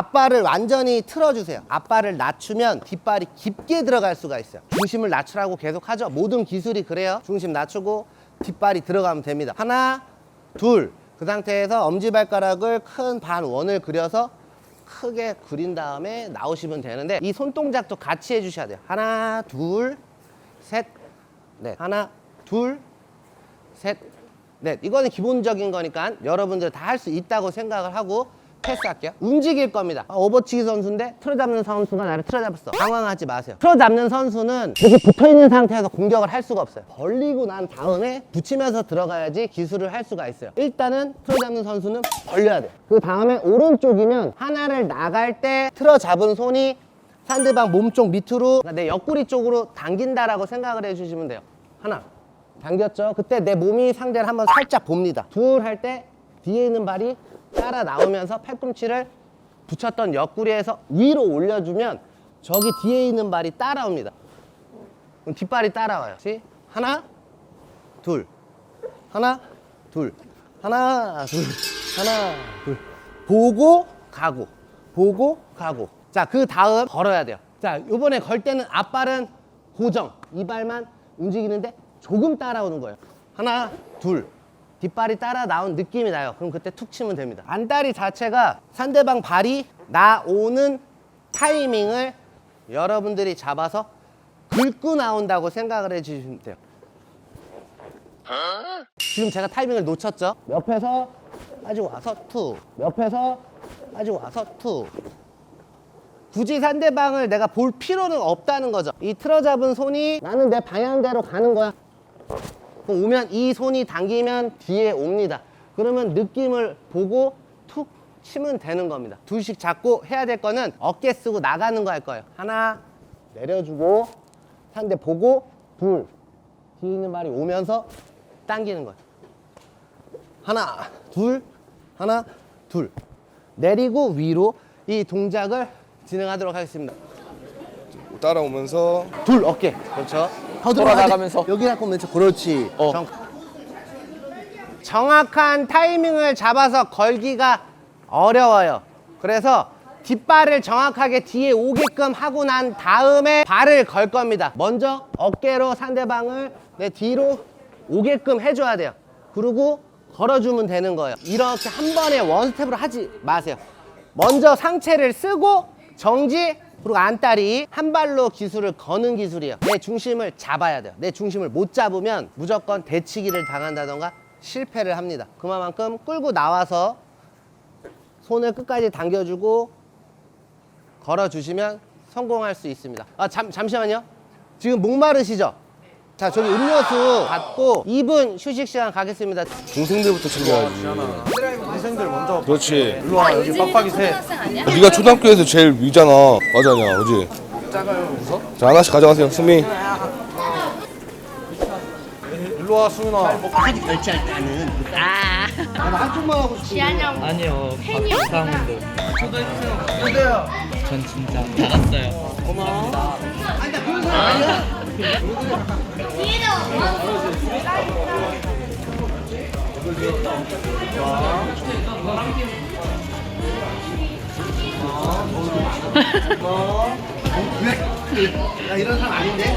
앞발을 완전히 틀어주세요. 앞발을 낮추면 뒷발이 깊게 들어갈 수가 있어요. 중심을 낮추라고 계속 하죠. 모든 기술이 그래요. 중심 낮추고 뒷발이 들어가면 됩니다. 하나, 둘. 그 상태에서 엄지발가락을 큰 반 원을 그려서 크게 그린 다음에 나오시면 되는데 이 손동작도 같이 해주셔야 돼요. 하나, 둘, 셋, 넷. 하나, 둘, 셋, 넷. 이거는 기본적인 거니까 여러분들 다 할 수 있다고 생각을 하고 패스할게요. 움직일 겁니다. 아, 오버치기 선수인데 틀어 잡는 선수가 나를 틀어 잡았어. 당황하지 마세요. 틀어 잡는 선수는 이렇게 붙어 있는 상태에서 공격을 할 수가 없어요. 벌리고 난 다음에 붙이면서 들어가야지 기술을 할 수가 있어요. 일단은 틀어 잡는 선수는 벌려야 돼. 그 다음에 오른쪽이면 하나를 나갈 때 틀어 잡은 손이 상대방 몸쪽 밑으로 내 옆구리 쪽으로 당긴다라고 생각을 해주시면 돼요. 하나. 당겼죠? 그때 내 몸이 상대를 한번 살짝 봅니다. 둘 할 때 뒤에 있는 발이 따라 나오면서 팔꿈치를 붙였던 옆구리에서 위로 올려주면 저기 뒤에 있는 발이 따라옵니다. 뒷발이 따라와요. 시 하나, 둘, 하나, 둘, 하나, 둘, 하나, 둘. 보고 가고, 보고 가고. 자, 그 다음 걸어야 돼요. 자, 요번에 걸 때는 앞발은 고정. 이 발만 움직이는데 조금 따라오는 거예요. 하나, 둘. 뒷발이 따라 나온 느낌이 나요. 그럼 그때 툭 치면 됩니다. 안다리 자체가 상대방 발이 나오는 타이밍을 여러분들이 잡아서 긁고 나온다고 생각을 해주시면 돼요. 지금 제가 타이밍을 놓쳤죠? 옆에서 빠지고 와서 투. 옆에서 빠지고 와서 투. 굳이 상대방을 내가 볼 필요는 없다는 거죠. 이 틀어 잡은 손이 나는 내 방향대로 가는 거야. 그럼 오면 이 손이 당기면 뒤에 옵니다. 그러면 느낌을 보고 툭 치면 되는 겁니다. 둘씩 잡고 해야 될 거는 어깨 쓰고 나가는 거 할 거예요. 하나 내려주고 상대 보고 둘 뒤에 있는 발이 오면서 당기는 거예요. 하나 둘 하나 둘 내리고 위로 이 동작을 진행하도록 하겠습니다. 따라오면서 둘 어깨 그렇죠 더 돌아나가면서. 들어가야 돼. 여기 갖고 왼쪽 그렇지 어. 정, 정확한 타이밍을 잡아서 걸기가 어려워요 그래서 뒷발을 정확하게 뒤에 오게끔 하고 난 다음에 발을 걸 겁니다 먼저 어깨로 상대방을 내 뒤로 오게끔 해줘야 돼요 그리고 걸어주면 되는 거예요 이렇게 한 번에 원스텝으로 하지 마세요 먼저 상체를 쓰고 정지 그리고 안다리 한 발로 기술을 거는 기술이에요. 내 중심을 잡아야 돼요. 내 중심을 못 잡으면 무조건 대치기를 당한다던가 실패를 합니다. 그만큼 끌고 나와서 손을 끝까지 당겨주고 걸어주시면 성공할 수 있습니다. 아, 잠, 잠시만요. 지금 목마르시죠? 자, 저기 음료수 받고 2분 휴식 시간 가겠습니다. 동생들부터 챙겨야지. 학생들 먼저 그렇지. 일로 와 여기 빡빡이 셋 초등학생 아니야? 네가 초등학교에서 제일 위잖아. 맞아 아니야, 그지? 작아요 웃어? 자 하나씩 가져가세요, 승미. 일로 와 수윤아 카드 결제할 때는 아, 나 한쪽만 하고 싶은데. 지한이 형 아니요, 박상훈도. 근데요 전 진짜 나갔어요. 아니, 나 그런 사람 아니야. 나 이런 사람 아닌데?